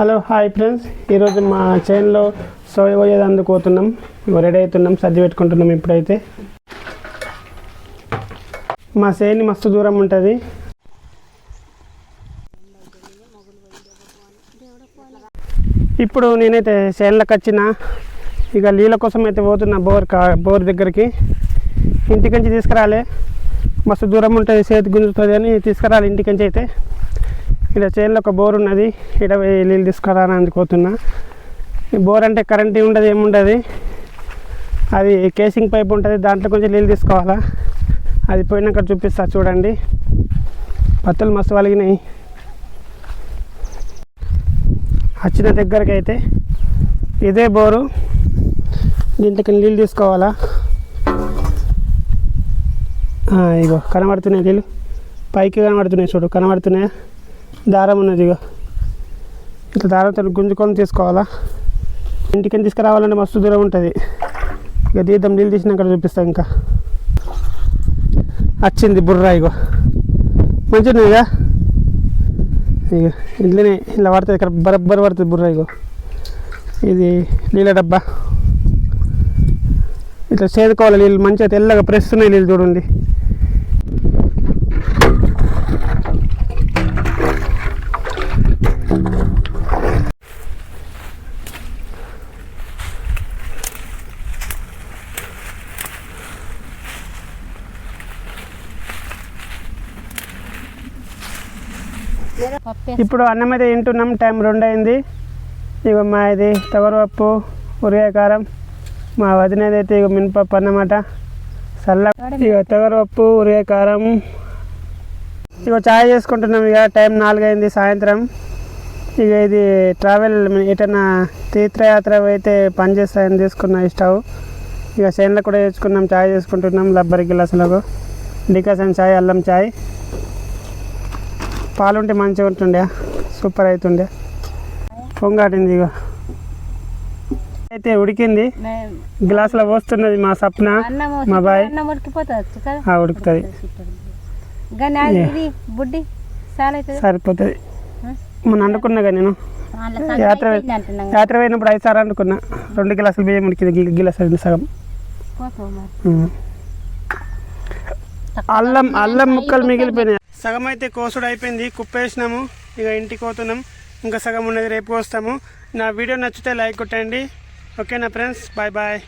Hello hi friends. ఈరోజు మా చైన్లో soya పోయేది పోతున్నాం. రెడీ అవుతున్నాం సర్ది పెట్టుకుంటున్నాం ఇప్పుడైతే. మా చైన్ మస్తు దూరం ఉంటుంది. ఇప్పుడు నేనైతే చైన్లకు వచ్చిన ఇక నీళ్ళ కోసం అయితే పోతున్నా బోర్ కా బోర్ దగ్గరికి. ఇంటికంచి తీసుకురాలే. మస్తు దూరం ఉంటుంది చేతి గుంజుతుంది అని తీసుకురాలి ఇంటికించి అయితే. ఇక్కడ చేనులో ఒక బోర్ ఉన్నది. ఇక్కడ పోయి నీళ్ళు తీసుకురాని అందుకోతున్నా ఈ బోర్ అంటే కరెంట్ ఉండదు ఏముండదు. అది కేసింగ్ పైప్ ఉంటుంది దాంట్లో కొంచెం నీళ్ళు తీసుకోవాలా. అది పోయినాక చూపిస్తా చూడండి. పత్తులు మస్తు వలిగినాయి. వచ్చిన దగ్గరికి అయితే ఇదే బోరు దీంట్లోకి నీళ్ళు తీసుకోవాలా. ఇగో కనబడుతున్నాయి నీళ్ళు. పైకి కనబడుతున్నాయి చూడు కనబడుతున్నాయా? దారం ఉన్నది ఇగో. ఇట్లా దారంతో గుంజుకొని తీసుకోవాలా? ఇంటికి తీసుకురావాలంటే మస్తు దూరం ఉంటుంది. ఇక తీద్దాం నీళ్ళు తీసినాక చూపిస్తాం ఇంకా. వచ్చింది బుర్రా ఇగో. మంచిగా ఇక ఇక ఇంట్లోనే ఇలా పడుతుంది ఇక్కడ బరబ్బర్ పడుతుంది బుర్ర ఇగో. ఇది నీళ్ళ డబ్బా. ఇట్లా చేదుకోవాలి నీళ్ళు మంచిగా తెల్లగా ప్రెస్ ఉన్నాయి నీళ్ళు చూడండి. ఇప్పుడు అన్నం అయితే తింటున్నాం. టైం రెండు అయింది ఇక మా ఇది తవరపప్పు ఉరికాయ కారం మా వదినది అయితే ఇక మినపప్పు అన్నమాట. చల్ల ఇక తగరపప్పు ఉరికాయ కారం ఇక చాయ్ చేసుకుంటున్నాం. ఇక టైం నాలుగు అయింది సాయంత్రం. ఇక ఇది ట్రావెల్ ఎటన్నా తీర్థయాత్ర అయితే పనిచేస్తాయని తీసుకున్న ఈ స్టవ్. ఇక చేనులో కూడా తెచ్చుకున్నాం చాయ్ చేసుకుంటున్నాం. రబ్బర్ గిలాసులకు. డికాషన్ చాయ్ అల్లం చాయ్. పాలుంటే మంచిగా ఉంటుండే. సూపర్ అవుతుండే పొంగాటింది ఇక అయితే ఉడికింది. గ్లాసులో పోస్తున్నది మా సప్న మా బాయ్. ఉడుకుతుంది. కానీ సరిపోతుంది. మొన్న అనుకున్నాగా నేను. యాత్ర. యాత్ర పోయినప్పుడు ఐదు సార్లు అనుకున్నా రెండు గ్లాసులు బియ్యం ఉడికింది గిలాస్ సగం. అల్లం అల్లం ముక్కలు మిగిలిపోయినాయి. సగం అయితే కోసుడు అయిపోయింది కుప్పేసినాము ఇక ఇంటికి పోతున్నాం. ఇంకా సగం ఉన్నది రేపు కోస్తాము. నా వీడియో నచ్చితే లైక్ కొట్టండి. ఓకేనా ఫ్రెండ్స్? Bye bye.